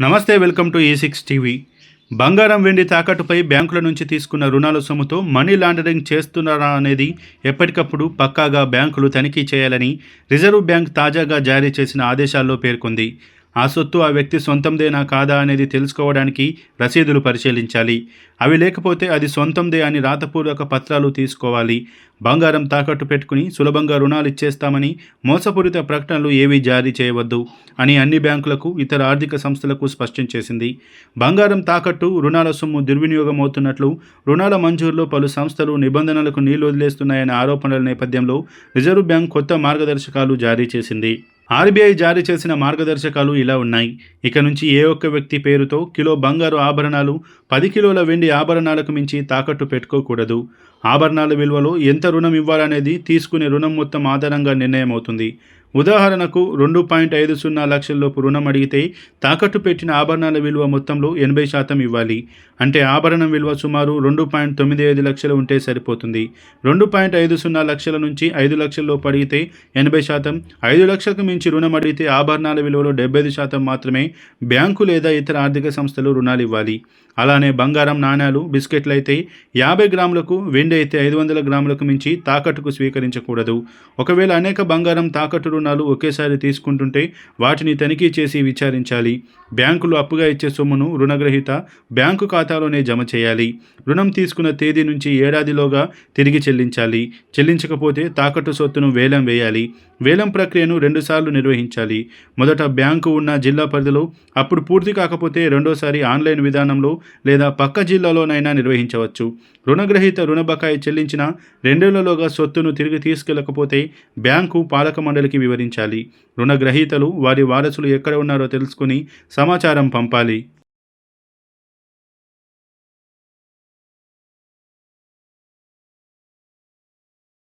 నమస్తే welcome to A six TV. బంగారం వెండి తాకట్టుపై బ్యాంకుల నుంచి తీసుకున్న రుణాల సొమ్ముతో మనీ లాండరింగ్ చేస్తున్నారా అనేది ఎప్పటికప్పుడు పక్కాగా బ్యాంకులు తనిఖీ చేయాలని రిజర్వ్ బ్యాంక్ తాజాగా జారీ చేసిన ఆదేశాల్లో పేర్కొంది. ఆ సొత్తు ఆ వ్యక్తి సొంతందేనా కాదా అనేది తెలుసుకోవడానికి రసీదులు పరిశీలించాలి. అవి లేకపోతే అది సొంతందే అని రాతపూర్వక పత్రాలు తీసుకోవాలి. బంగారం తాకట్టు పెట్టుకుని సులభంగా రుణాలు ఇచ్చేస్తామని మోసపూరిత ప్రకటనలు ఏవీ జారీ చేయవద్దు అని అన్ని బ్యాంకులకు ఇతర ఆర్థిక సంస్థలకు స్పష్టం చేసింది. బంగారం తాకట్టు రుణాల సొమ్ము దుర్వినియోగం అవుతున్నట్లు రుణాల మంజూరులో పలు సంస్థలు నిబంధనలకు నీళ్ళు వదిలేస్తున్నాయనే ఆరోపణల నేపథ్యంలో రిజర్వ్ బ్యాంక్ కొత్త మార్గదర్శకాలు జారీ చేసింది. ఆర్బీఐ జారీ చేసిన మార్గదర్శకాలు ఇలా ఉన్నాయి. ఇక నుంచి ఏ ఒక్క వ్యక్తి పేరుతో కిలో బంగారు ఆభరణాలు పది కిలోల వెండి ఆభరణాలకు మించి తాకట్టు పెట్టుకోకూడదు. ఆభరణాల విలువలో ఎంత రుణం ఇవ్వాలనేది తీసుకునే రుణం మొత్తం ఆధారంగా నిర్ణయమవుతుంది. ఉదాహరణకు రెండు పాయింట్ ఐదు సున్నా లక్షల్లోపు రుణం అడిగితే తాకట్టు పెట్టిన ఆభరణాల విలువ మొత్తంలో ఎనభై శాతం ఇవ్వాలి. అంటే ఆభరణం విలువ సుమారు రెండు పాయింట్ తొమ్మిది ఐదు లక్షలు ఉంటే సరిపోతుంది. రెండు పాయింట్ ఐదు సున్నా లక్షల నుంచి ఐదు లక్షల్లోపు అడిగితే ఎనభై శాతం. ఐదు లక్షలకు మించి రుణం అడిగితే ఆభరణాల విలువలో డెబ్బై ఐదు శాతం మాత్రమే బ్యాంకు లేదా ఇతర ఆర్థిక సంస్థలు రుణాలు ఇవ్వాలి. అలా అలానే బంగారం నాణ్యాలు బిస్కెట్లు అయితే యాభై గ్రాములకు వెండి అయితే ఐదు వందల గ్రాములకు మించి తాకట్టుకు స్వీకరించకూడదు. ఒకవేళ అనేక బంగారం తాకట్టు రుణాలు ఒకేసారి తీసుకుంటుంటే వాటిని తనిఖీ చేసి విచారించాలి. బ్యాంకులు అప్పుగా ఇచ్చే సొమ్మును రుణగ్రహీత బ్యాంకు ఖాతాలోనే జమ చేయాలి. రుణం తీసుకున్న తేదీ నుంచి ఏడాదిలోగా తిరిగి చెల్లించాలి. చెల్లించకపోతే తాకట్టు సొత్తును వేలం వేయాలి. వేలం ప్రక్రియను రెండుసార్లు నిర్వహించాలి. మొదట బ్యాంకు ఉన్న జిల్లా పరిధిలో అప్పుడు పూర్తి కాకపోతే రెండోసారి ఆన్లైన్ విధానంలో లేదా పక్క జిల్లాలోనైనా నిర్వహించవచ్చు. రుణగ్రహీత రుణ బకాయి చెల్లించిన రెండేళ్ళలోగా సొత్తును తిరిగి తీసుకెళ్ళకపోతే బ్యాంకు పాలక మండలికి వివరించాలి. రుణగ్రహీతలు వారి వారసులు ఎక్కడ ఉన్నారో తెలుసుకుని సమాచారం పంపాలి.